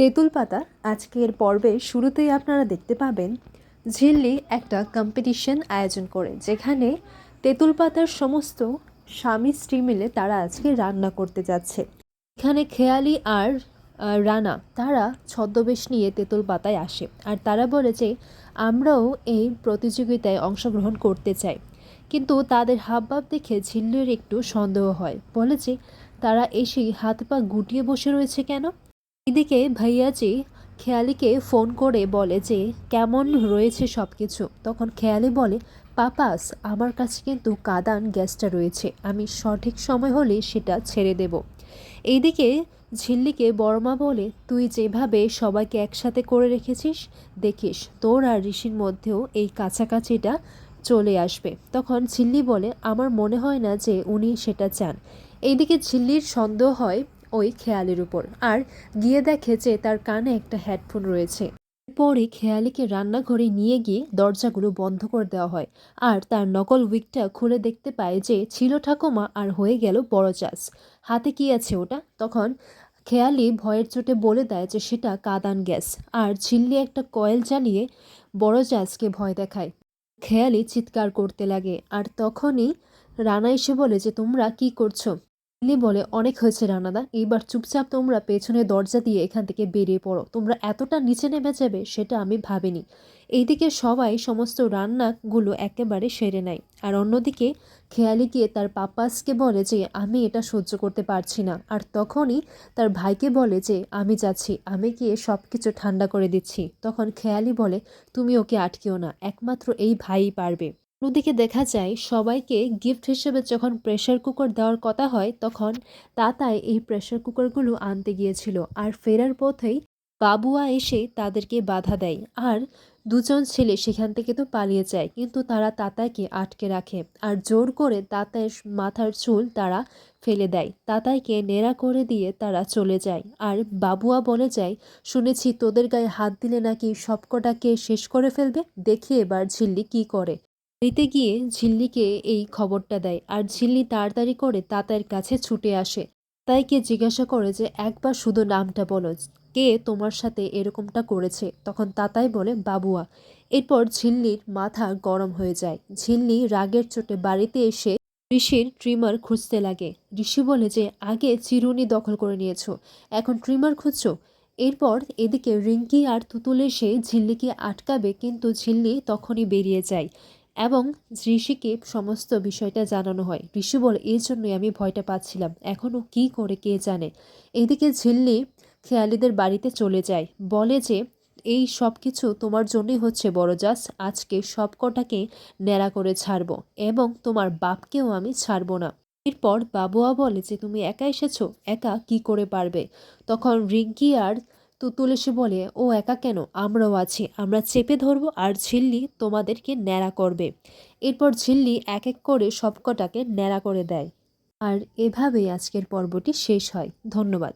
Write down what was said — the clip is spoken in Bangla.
তেঁতুল পাতা আজকের পর্বে শুরুতেই আপনারা দেখতে পাবেন ঝিল্লি একটা কম্পিটিশন আয়োজন করে, যেখানে তেঁতুল পাতার সমস্ত স্বামী স্ত্রী মিলে তারা আজকে রান্না করতে যাচ্ছে। এখানে খেয়ালি আর রানা, তারা ছদ্মবেশ নিয়ে তেঁতুল পাতায় আসে আর তারা বলে যে, আমরাও এই প্রতিযোগিতায় অংশগ্রহণ করতে চাই। কিন্তু তাদের হাবভাব দেখে ঝিল্লির একটু সন্দেহ হয়। বলে যে, তারা এসেই হাত পা গুটিয়ে বসে রয়েছে কেন? এদিকে ভাইয়াজি খেয়ালিকে ফোন করে বলে যে, কেমন রয়েছে সব কিছু তখন খেয়ালি বলে, পাপাস, আমার কাছে কিন্তু কাদান গ্যাসটা রয়েছে। আমি সঠিক সময় হলে সেটা ছেড়ে দেব। এইদিকে ঝিল্লিকে বড়মা বলে, তুই যেভাবে সবাইকে একসাথে করে রেখেছিস, দেখিস, তোর আর ঋষির মধ্যেও এই কাছাকাছিটা চলে আসবে। তখন ঝিল্লি বলে, আমার মনে হয় না যে উনি সেটা চান। এইদিকে ঝিল্লির সন্দেহ হয় ওই খেয়ালির উপর। আর গিয়ে দেখে যে তার কানে একটা হেডফোন রয়েছে। পরে খেয়ালিকে রান্নাঘরে নিয়ে গিয়ে দরজাগুলো বন্ধ করে দেওয়া হয়। আর তার নকল উইকটা খুলে দেখতে পায় যে ছিল ঠাকুমা আর হয়ে গেল বড় চাষ। হাতে কি আছে ওটা? তখন খেয়ালি ভয়ের চোটে বলে দেয় যে সেটা কাদান গ্যাস। আর ঝিল্লি একটা কয়েল জ্বালিয়ে বড় চাষকে ভয় দেখায়। খেয়ালি চিৎকার করতে লাগে। আর তখনই রানা এসে বলে যে, তোমরা কি করছ? লিলি বলে, অনেক হয়েছে রানাদা, এইবার চুপচাপ তোমরা পেছনে দরজা দিয়ে এখান থেকে বেরিয়ে পড়ো। তোমরা এতটা নিচে নেমে যাবে সেটা আমি ভাবিনি। এইদিকে সবাই সমস্ত রান্নাগুলো একেবারে সেরে নেয়। আর অন্যদিকে খেয়ালি গিয়ে তার পাপাসকে বলে যে, আমি এটা সহ্য করতে পারছি না। আর তখনই তার ভাইকে বলে যে, আমি যাচ্ছি, আমি গিয়ে সব কিছু ঠান্ডা করে দিচ্ছি। তখন খেয়ালি বলে, তুমি ওকে আটকেও না, একমাত্র এই ভাইই পারবে। অন্যদিকে দেখা যায়, সবাইকে গিফট হিসেবে যখন প্রেশার কুকার দেওয়ার কথা হয়, তখন তাতায় এই প্রেশার কুকারগুলো আনতে গিয়েছিল। আর ফেরার পথেই বাবুয়া এসে তাদেরকে বাধা দেয়। আর দুজন ছেলে সেখান থেকে তো পালিয়ে যায়, কিন্তু তারা তাতাইকে আটকে রাখে। আর জোর করে তাতাইয়ের মাথার চুল তারা ফেলে দেয়। তাতাইকে নেড়া করে দিয়ে তারা চলে যায়। আর বাবুয়া বলে যায়, শুনেছি তোদের গায়ে হাত দিলে নাকি সবকটাকে শেষ করে ফেলবে? দেখি এবার ঝিল্লি কি করে। বাড়িতে গিয়ে ঝিল্লিকে এই খবরটা দেয় আর ঝিল্লি তাড়াতাড়ি করে তাতাইয়ের কাছে ছুটে আসে। তাইকে জিজ্ঞাসা করে যে, একবার শুধু নামটা বলো, কে তোমার সাথে এরকমটা করেছে? তখন তাতাই বলে, বাবুয়া। এরপর ঝিল্লির মাথা গরম হয়ে যায়। ঝিল্লি রাগের চোটে বাড়িতে এসে ঋষির ট্রিমার খুঁজতে লাগে। ঋষি বলে যে, আগে চিরুনি দখল করে নিয়েছো, এখন ট্রিমার খুঁজছো? এরপর এদিকে রিঙ্কি আর তুতুল এসে ঝিল্লিকে আটকাবে, কিন্তু ঝিল্লি তখনই বেরিয়ে যায়। এবং ঋষিকে সমস্ত বিষয়টা জানানো হয়। ঋষি বলে এই জন্যই আমি ভয়টা পাচ্ছিলাম। এখনও কি করে কে জানে? এদিকে ঝিল্লি খেয়ালিদের বাড়িতে চলে যায়। বলে যে, এই সব কিছু তোমার জন্যই হচ্ছে বড় জাস আজকে সব কটাকে ন্যাড়া করে ছাড়বো এবং তোমার বাপকেও আমি ছাড়বো না। এরপর বাবুয়া বলে যে, তুমি একা এসেছ? একা কি করে পারবে? তখন রিঙ্কি আর তুতুল তুলসী বলে, ও একা কেন? আমরাও আছি। আমরা চেপে ধরবো আর ঝিল্লি তোমাদেরকে ন্যাড়া করবে। এরপর ঝিল্লি এক এক করে সবকটাকে ন্যাড়া করে দেয়। আর এভাবেই আজকের পর্বটি শেষ হয়। ধন্যবাদ।